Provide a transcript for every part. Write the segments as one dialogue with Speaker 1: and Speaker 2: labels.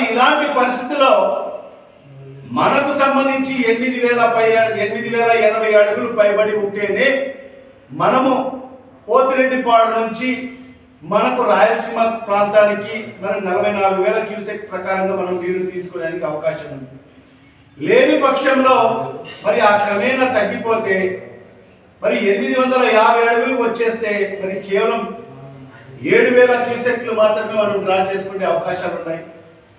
Speaker 1: మరి ఇలాంటి పరిస్థితిలో మనకు సంబంధించి ఎనిమిది వేల పై ఎనిమిది వేల ఎనభై అడుగులు పైబడి ఉంటేనే మనము పోతిరెడ్డిపాడు నుంచి మనకు రాయలసీమ ప్రాంతానికి మనం నలభై నాలుగు వేల క్యూసెక్ ప్రకారంగా మనం నీరు తీసుకోవడానికి అవకాశం ఉంది. లేని పక్షంలో మరి ఆ క్రమేణా తగ్గిపోతే మరి ఎనిమిది వందల యాభై అడుగులు వచ్చేస్తే మరి కేవలం ఏడు వేల క్యూసెక్లు మాత్రమే మనం డ్రా చేసుకునే అవకాశాలు ఉన్నాయి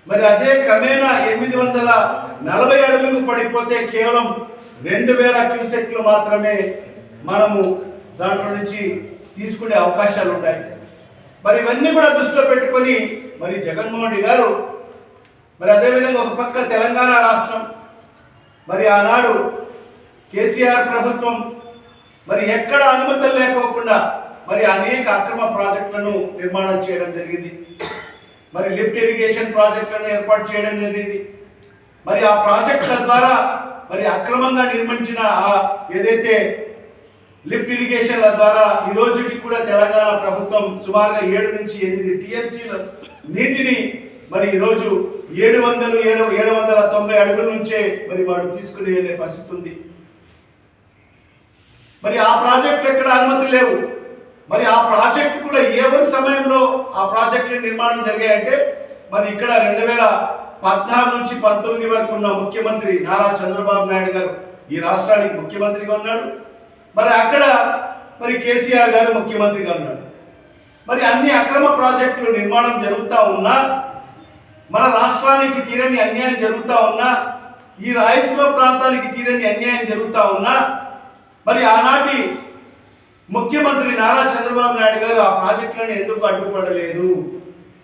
Speaker 1: మరి అదే క్రమేణా ఎనిమిది వందల నలభై అడుగులకు పడిపోతే కేవలం రెండు వేల క్యూసెక్లు మాత్రమే మనము దాంట్లో నుంచి తీసుకునే అవకాశాలు ఉన్నాయి. మరి ఇవన్నీ కూడా దృష్టిలో పెట్టుకొని మరి జగన్మోహన్ రెడ్డి గారు మరి అదేవిధంగా ఒక పక్క తెలంగాణ రాష్ట్రం మరి ఆనాడు కేసీఆర్ ప్రభుత్వం మరి ఎక్కడ అనుమతులు లేకోకుండా మరి అనేక అక్రమ ప్రాజెక్టులను నిర్మాణం చేయడం జరిగింది. మరి లిఫ్ట్ ఇరిగేషన్ ప్రాజెక్టులను ఏర్పాటు చేయడం జరిగింది మరి ఆ ప్రాజెక్టుల ద్వారా మరి అక్రమంగా నిర్మించిన ఆ ఏదైతే లిఫ్ట్ ఇరిగేషన్ల ద్వారా ఈ రోజుకి కూడా తెలంగాణ ప్రభుత్వం సుమారుగా ఏడు నుంచి ఎనిమిది టీఎంసీల నీటిని మరి ఈరోజు ఏడు వందలు ఏడు ఏడు వందల తొంభై అడుగుల నుంచే మరి వాడు తీసుకుని వెళ్ళే పరిస్థితి ఉంది. మరి ఆ ప్రాజెక్టులు ఎక్కడ అనుమతి లేవు. మరి ఆ ప్రాజెక్టు కూడా ఎవరి సమయంలో ఆ ప్రాజెక్టు నిర్మాణం జరిగాయంటే మరి ఇక్కడ రెండు వేల పద్నాలుగు నుంచి పంతొమ్మిది వరకు ఉన్న ముఖ్యమంత్రి నారా చంద్రబాబు నాయుడు గారు ఈ రాష్ట్రానికి ముఖ్యమంత్రిగా ఉన్నాడు. మరి అక్కడ మరి కేసీఆర్ గారు ముఖ్యమంత్రిగా ఉన్నాడు. మరి అన్ని అక్రమ ప్రాజెక్టులు నిర్మాణం జరుగుతూ ఉన్నా మన రాష్ట్రానికి తీరని అన్యాయం జరుగుతూ ఉన్నా ఈ రాయలసీమ ప్రాంతానికి తీరని అన్యాయం జరుగుతూ ఉన్నా మరి ఆనాటి ముఖ్యమంత్రి నారా చంద్రబాబు నాయుడు గారు ఆ ప్రాజెక్టులను ఎందుకు అడ్డుపడలేదు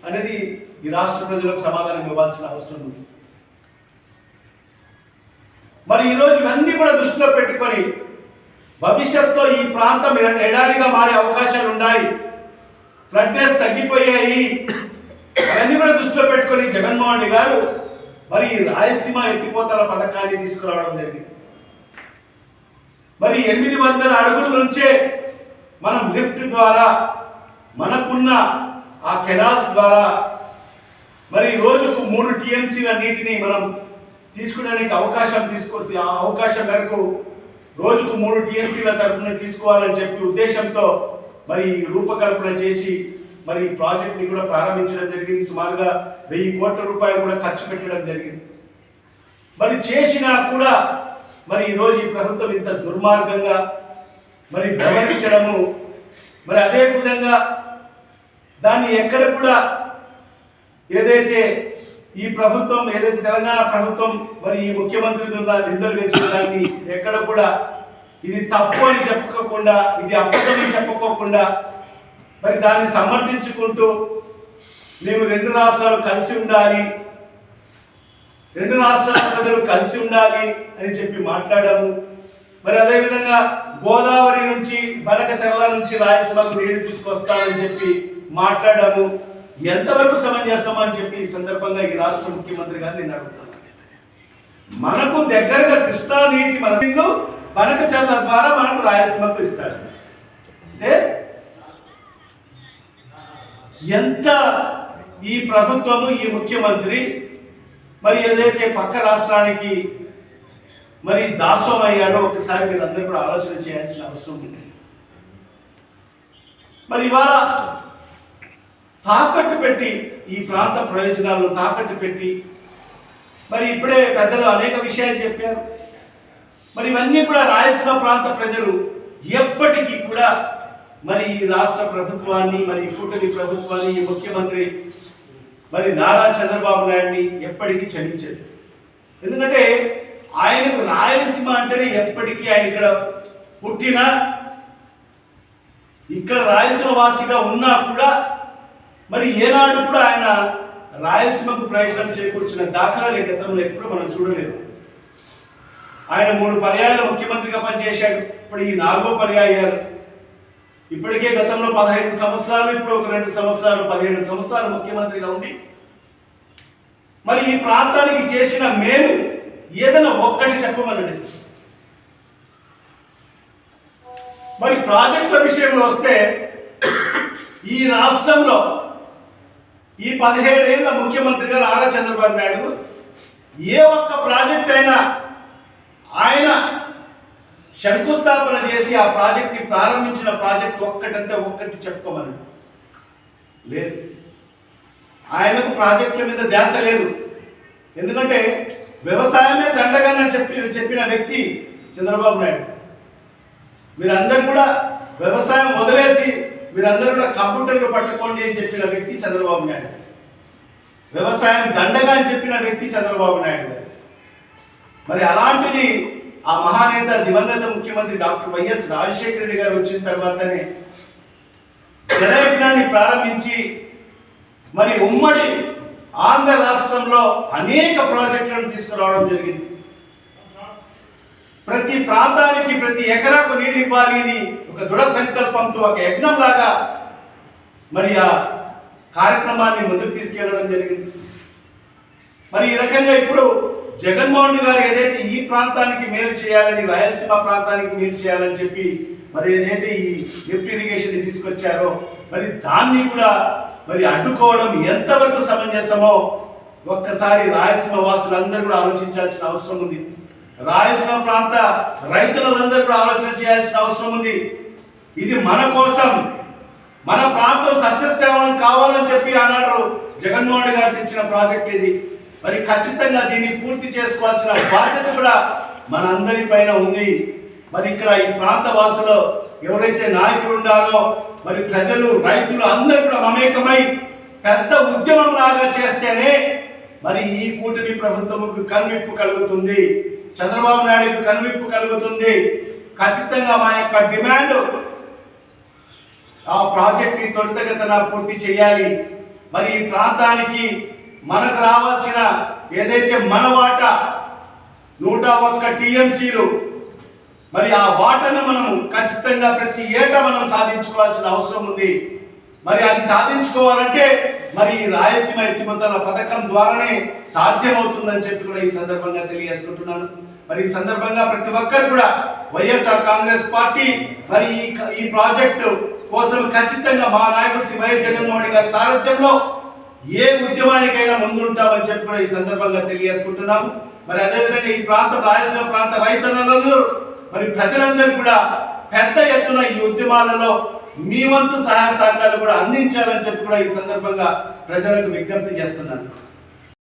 Speaker 1: అనేది ఈ రాష్ట్ర ప్రజలకు సమాధానం ఇవ్వాల్సిన అవసరం ఉంది. మరి ఈరోజు ఇవన్నీ కూడా దృష్టిలో పెట్టుకొని భవిష్యత్తులో ఈ ప్రాంతం ఎడారిగా మారే అవకాశాలు ఉన్నాయి. ఫ్లడ్ డేస్ తగ్గిపోయాయి. అవన్నీ కూడా దృష్టిలో పెట్టుకొని జగన్మోహన్ రెడ్డి గారు మరి రాయలసీమ ఎత్తిపోతల పథకాన్ని తీసుకురావడం జరిగింది. మరి ఎనిమిది వందల అడుగుల నుంచే మనం లిఫ్ట్ ద్వారా మనకున్న ఆ కెనాల్స్ ద్వారా మరి రోజుకు మూడు టీఎంసీల నీటిని మనం తీసుకోవడానికి అవకాశం తీసుకో ఆ అవకాశం మేరకు రోజుకు మూడు టీఎంసీల తరఫున తీసుకోవాలని చెప్పి ఉద్దేశంతో మరి ఈ రూపకల్పన చేసి మరి ఈ ప్రాజెక్ట్ని కూడా ప్రారంభించడం జరిగింది. సుమారుగా వెయ్యి కోట్ల రూపాయలు కూడా ఖర్చు పెట్టడం జరిగింది. మరి చేసినా కూడా మరి ఈరోజు ఈ ప్రభుత్వం ఇంత దుర్మార్గంగా మరి వ్యవహరించడము మరి అదే విధంగా దాన్ని ఎక్కడ కూడా ఏదైతే ఈ ప్రభుత్వం ఏదైతే తెలంగాణ ప్రభుత్వం మరి ఈ ముఖ్యమంత్రి మీద నిందలు వేసిన దాన్ని ఎక్కడ కూడా ఇది తప్పు అని చెప్పుకోకుండా ఇది అబద్ధమని చెప్పుకోకుండా మరి దాన్ని సమర్థించుకుంటూ మేము రెండు రాష్ట్రాలు కలిసి ఉండాలి రెండు రాష్ట్రాల ప్రజలు కలిసి ఉండాలి అని చెప్పి మాట్లాడాము. మరి అదేవిధంగా గోదావరి నుంచి బనకచర్ల నుంచి రాయలసీమకు నీళ్ళు తీసుకొస్తానని చెప్పి మాట్లాడాము. ఎంతవరకు సమంజసం అని చెప్పి ఈ సందర్భంగా ఈ రాష్ట్ర ముఖ్యమంత్రి గారిని నేను అడుగుతాను మనకు దగ్గరగా కృష్ణా నీటి మన నీళ్ళు ద్వారా మనకు రాయలసీమకు ఇస్తాడు అంటే ఎంత ఈ ప్రభుత్వము ఈ ముఖ్యమంత్రి మరి ఏదైతే పక్క రాష్ట్రానికి మరి దాసోహం అయ్యాడో ఒకసారి మీరు అందరూ కూడా ఆలోచన చేయాల్సిన అవసరం ఉంది. మరి ఇవాళ తాకట్టు పెట్టి ఈ ప్రాంత ప్రయోజనాలను తాకట్టు పెట్టి మరి ఇప్పుడే పెద్దలు అనేక విషయాలు చెప్పారు. మరి ఇవన్నీ కూడా రాయలసీమ ప్రాంత ప్రజలు ఎప్పటికీ కూడా మరి ఈ రాష్ట్ర ప్రభుత్వాన్ని మరి ఈ కూటమి ప్రభుత్వాన్ని ఈ ముఖ్యమంత్రి మరి నారా చంద్రబాబు నాయుడిని ఎప్పటికీ క్షమించదు ఎందుకంటే ఆయనకు రాయలసీమ అంటేనే ఎప్పటికీ ఆయన ఇక్కడ పుట్టిన ఇక్కడ రాయలసీమ వాసిగా ఉన్నా కూడా మరి ఏనాడు కూడా ఆయన రాయలసీమకు ప్రయోజనం చేకూర్చిన దాఖలాలు గతంలో ఎప్పుడూ మనం చూడలేదు. ఆయన మూడు పర్యాయాలు ముఖ్యమంత్రిగా పనిచేశాడు. ఇప్పుడు ఈ నాలుగో పర్యాయాలు ఇప్పటికే గతంలో పదహైదు సంవత్సరాలు ఇప్పుడు ఒక రెండు సంవత్సరాలు పదిహేడు సంవత్సరాలు ముఖ్యమంత్రిగా ఉండి మరి ఈ ప్రాంతానికి చేసిన మేలు ఏదైనా ఒక్కటి చెప్పమనండి. మరి ప్రాజెక్టుల విషయంలో వస్తే ఈ రాష్ట్రంలో ఈ పదిహేడేళ్ళ ముఖ్యమంత్రిగా ఆరా చంద్రబాబు నాయుడు ఏ ఒక్క ప్రాజెక్ట్ అయినా ఆయన శంకుస్థాపన చేసి ఆ ప్రాజెక్ట్ని ప్రారంభించిన ప్రాజెక్ట్ ఒక్కటంటే ఒక్కటి చెప్పుకోమని లేదు. ఆయనకు ప్రాజెక్టుల మీద ధ్యాస లేదు. ఎందుకంటే వ్యవసాయమే దండగా చెప్పి చెప్పిన వ్యక్తి చంద్రబాబు నాయుడు. మీరందరూ కూడా వ్యవసాయం వదిలేసి మీరందరూ కూడా కంప్యూటర్లు పట్టుకోండి అని చెప్పిన వ్యక్తి చంద్రబాబు నాయుడు. వ్యవసాయం దండగా అని చెప్పిన వ్యక్తి చంద్రబాబు నాయుడు. మరి అలాంటిది ఆ మహానేత దివంగత ముఖ్యమంత్రి డాక్టర్ వైఎస్ రాజశేఖర రెడ్డి గారు వచ్చిన తర్వాతనే జనయజ్ఞాన్ని ప్రారంభించి మరి ఉమ్మడి ఆంధ్ర రాష్ట్రంలో అనేక ప్రాజెక్టులను తీసుకురావడం జరిగింది. ప్రతి ప్రాంతానికి ప్రతి ఎకరాకు నీళ్ళు ఇవ్వాలి అని ఒక దృఢ సంకల్పంతో ఒక యజ్ఞం లాగా మరి ఆ కార్యక్రమాన్ని ముందుకు తీసుకెళ్ళడం జరిగింది. మరి ఈ రకంగా ఇప్పుడు జగన్మోహన్ గారు ఏదైతే ఈ ప్రాంతానికి మేలు చేయాలని రాయలసీమ ప్రాంతానికి మేలు చేయాలని చెప్పి మరి ఏదైతే ఈ లిఫ్ట్ ఇరిగేషన్ తీసుకొచ్చారో మరి దాన్ని కూడా మరి అడ్డుకోవడం ఎంతవరకు సమంజసమో ఒక్కసారి రాయలసీమ వాసులందరూ కూడా ఆలోచించాల్సిన అవసరం ఉంది. రాయలసీమ ప్రాంత రైతులందరూ కూడా ఆలోచన చేయాల్సిన అవసరం ఉంది. ఇది మన కోసం మన ప్రాంతం సస్యశ్యామలం కావాలని చెప్పి ఆనాడు జగన్మోహన్ గారు తెచ్చిన ప్రాజెక్ట్ ఇది. మరి ఖచ్చితంగా దీన్ని పూర్తి చేసుకోవాల్సిన బాధ్యత కూడా మన అందరి పైన ఉంది. మరి ఇక్కడ ఈ ప్రాంత వాసులు ఎవరైతే నాయకులు ఉండాలో మరి ప్రజలు రైతులు అందరూ కూడా మమేకమై పెద్ద ఉద్యమం లాగా చేస్తేనే మరి ఈ కూటమి ప్రభుత్వంకు కనువిప్పు కలుగుతుంది. చంద్రబాబు నాయుడుకు కనువిప్పు కలుగుతుంది. ఖచ్చితంగా మా యొక్క డిమాండ్ ఆ ప్రాజెక్ట్ని త్వరితగతన పూర్తి చేయాలి. మరి ఈ ప్రాంతానికి మనకు రావాల్సిన ఏదైతే మన వాటా నూట ఒక్క టీఎంసీలు మరి ఆ వాటను మనం ఖచ్చితంగా ప్రతి ఏటా మనం సాధించుకోవాల్సిన అవసరం ఉంది. మరి అది సాధించుకోవాలంటే మరి ఈ రాయలసీమ ఎత్తిపోతల పథకం ద్వారానే సాధ్యమవుతుందని చెప్పి కూడా ఈ సందర్భంగా తెలియజేసుకుంటున్నాను. మరి ఈ సందర్భంగా ప్రతి ఒక్కరు కూడా వైఎస్ఆర్ కాంగ్రెస్ పార్టీ మరి ఈ ఈ ప్రాజెక్టు కోసం ఖచ్చితంగా మా నాయకుడు శ్రీ వైఎస్ జగన్మోహన్ గారి సారథ్యంలో ఏ ఉద్యమానికైనా ముందుంటామని చెప్పి కూడా ఈ సందర్భంగా తెలియజేసుకుంటున్నాము. మరి అదేవిధంగా ఈ ప్రాంత రాయలసీమ ప్రాంత రైతన్నలందరూ మరి ప్రజలందరూ కూడా పెద్ద ఎత్తున ఈ ఉద్యమాలలో మీ వంతు సహాయ సహకారాలు కూడా అందించాలని చెప్పి కూడా ఈ సందర్భంగా ప్రజలకు విజ్ఞప్తి చేస్తున్నాను.